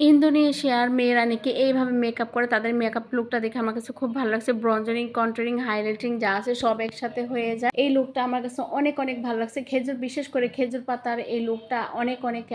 ইন্দোনেশিয়ার মেয়েরা নাকি এইভাবে মেকআপ করে, তাদের মেকআপ লুকটা দেখে আমার কাছে খুব ভালো লাগছে। ব্রঞ্জনিং কন্ট্রোলিং হাইলাইটিং যা আছে সব একসাথে হয়ে যায়। এই লুকটা আমার কাছে অনেক অনেক ভালো লাগছে। খেজুর, বিশেষ করে খেজুর পাতার এই লুকটা অনেক অনেক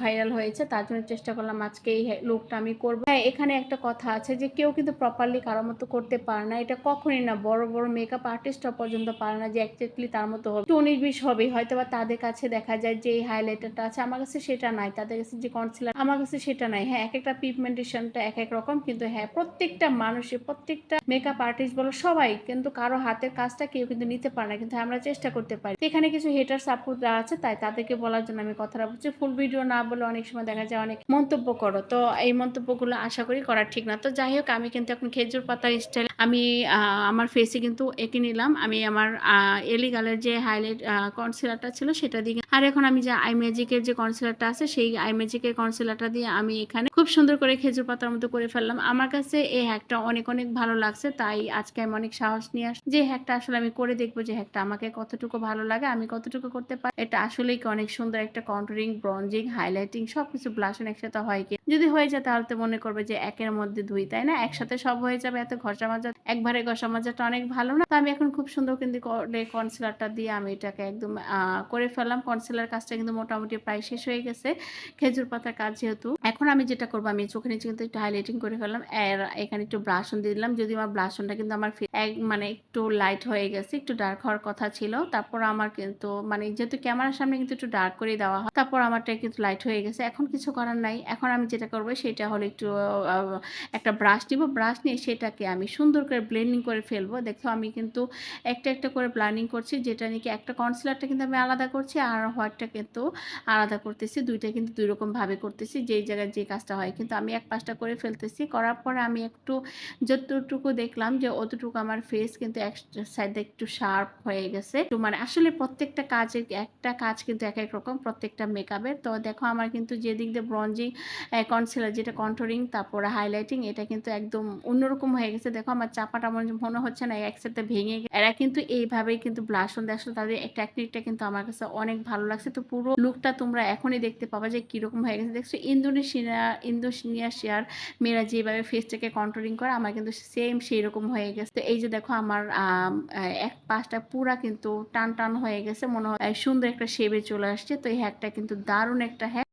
ভাইরাল হয়েছে। তার জন্য চেষ্টা করলাম আজকে এই লুকটা আমি করব। হ্যাঁ এখানে একটা কথা আছে যে কেউ কিন্তু প্রপারলি কারোর মতো করতে পারে না। এটা কখনই না, বড় বড় মেকআপ আর্টিস্টরা পর্যন্ত পারে না যে একজাক্টলি তার মতো হবে। একটু উনিশ বিশ হবে হয়তো বা তাদের কাছে দেখা যায় যে এই হাইলাইটারটা আছে। আমার কাছে সেটা নাই, তাদের কাছে যে কনসিলার আমার কাছে সেটা নাই। হ্যাঁ এক একটা পিগমেন্টেশনটা এক এক রকম, কিন্তু হ্যাঁ প্রত্যেকটা মানুষের প্রত্যেকটা মেকআপ আর্টিস্ট বলো, সবাই কিন্তু কারও হাতের কাজটা কেউ কিন্তু নিতে পারে না, কিন্তু আমরা চেষ্টা করতে পারি। এখানে কিছু হেটার সাপোর্ট আছে, তাই তাদেরকে বলার জন্য আমি কথাটা বলছি। ফুল ভিডিও না বলে অনেক সময় দেখা যায় অনেক মন্তব্য করো, তো এই মন্তব্যগুলো আশা করি করা ঠিক না। তো যাই হোক, আমি কিন্তু এখন খেজুর পাতার স্টাইল আমি আমার ফেসে কিন্তু এঁকে নিলাম। আমি আমার এলিগালের যে হাইলাইট কনসিলারটা ছিল সেটা দিয়ে আর এখন আমি যে আই ম্যাজিকের যে কনসিলারটা আছে, সেই আই ম্যাজিকের কনসিলারটা দিয়ে আমি এখানে খুব সুন্দর করে খেজুর পাতার মতো করে ফেললাম। আমার কাছে এই হ্যাকটা অনেক অনেক ভালো লাগছে, তাই আজকে আমি অনেক সাহস নিয়ে আস যে হ্যাকটা আসলে আমি করে দেখব, যে হ্যাকটা আমাকে কতটুকু ভালো লাগে, আমি কতটুকু করতে পারি। এটা আসলেই কি অনেক সুন্দর একটা কন্ট্রোলিং ব্রঞ্জিং হাইলাইটিং সবকিছু ব্লাশন একসাথে হয় কি? যদি হয়ে যায় তাহলে তো মনে করবে যে একের মধ্যে দুই, তাই না? একসাথে সব হয়ে যাবে, এত ঘষা মাজা একবারে ঘষা মাজাটা অনেক ভালো না? তো আমি এখন খুব সুন্দর কিন্তু কনসিলারটা দিয়ে আমি এটাকে একদম করে ফেললাম। কনসিলার কাজটা কিন্তু মোটামুটি প্রায় শেষ হয়ে গেছে। খেজুর পাতার কাজ যেহেতু, এখন আমি যেটা করব, আমি চোখে নিচে কিন্তু একটু হাইলাইটিং করে ফেললাম। আর এখানে একটু ব্রাশন দিয়ে দিলাম। যদি আমার ব্রাশনটা কিন্তু আমার এক মানে একটু লাইট হয়ে গেছে, একটু ডার্ক হওয়ার কথা ছিল। তারপর আমার কিন্তু মানে যেহেতু ক্যামেরার সামনে কিন্তু একটু ডার্ক করে দেওয়া হয়, তারপর আমারটা কিন্তু লাইট হয়ে গেছে। এখন কিছু করার নাই। এখন আমি যেটা করব, সেটা হলো একটু একটা ব্রাশ নিব। ব্রাশ নিয়ে সেটাকে আমি সুন্দর করে ব্লেন্ডিং করে ফেলব। দেখো আমি কিন্তু একটা একটা করে ব্লান্ডিং করছি, যেটা নাকি একটা কনসিলারটা কিন্তু আমি আলাদা করছি আর হোয়াইটটা কিন্তু আলাদা করতেছি। দুইটা কিন্তু দুই রকমভাবে করতেছি, যেই জায়গায় যে কাজটা হয়। কিন্তু আমি এক পাশটা করে ফেলতেছি, করার পরে আমি একটু যতটুকু দেখলাম যে অতটুকু আমার ফেস কিন্তু এক সাইডে একটু শার্প হয়ে গেছে। একটু মানে আসলে প্রত্যেকটা কাজের একটা কাজ কিন্তু এক এক রকম, প্রত্যেকটা মেকআপের তো দেখো আমার কিন্তু যে দিক দিয়ে ব্রঞ্জিং কনসিলার যেটা কন্ট্রোলিং তারপরে হাইলাইটিং এটা কিন্তু একদম অন্যরকম হয়ে গেছে। দেখো আমার চাপাটা মনে মনে হচ্ছে না এক সাইডে ভেঙে গে- এরা কিন্তু এইভাবেই কিন্তু ব্লাশন দিয়ে আসলে তাদের টেকনিকটা কিন্তু আমার কাছে অনেক ভালো লাগছে। তো পুরো লুকটা তোমরা এখনই দেখতে পাবা যে কীরকম হয়ে গেছে। দেখছ, ইন্দোনেশিয়া, ইন্দোনেশিয়ার মেয়েরা যেভাবে ফেসটাকে কন্ট্রোলিং করে, আমার কিন্তু সেম সেই রকম হয়ে গেছে। তো এই যে দেখো, আমার এক পাশটা পুরা কিন্তু টান টান হয়ে গেছে, মনে হয় সুন্দর একটা শেপে চলে আসছে। তো এই হ্যাকটা কিন্তু দারুণ একটা হ্যাক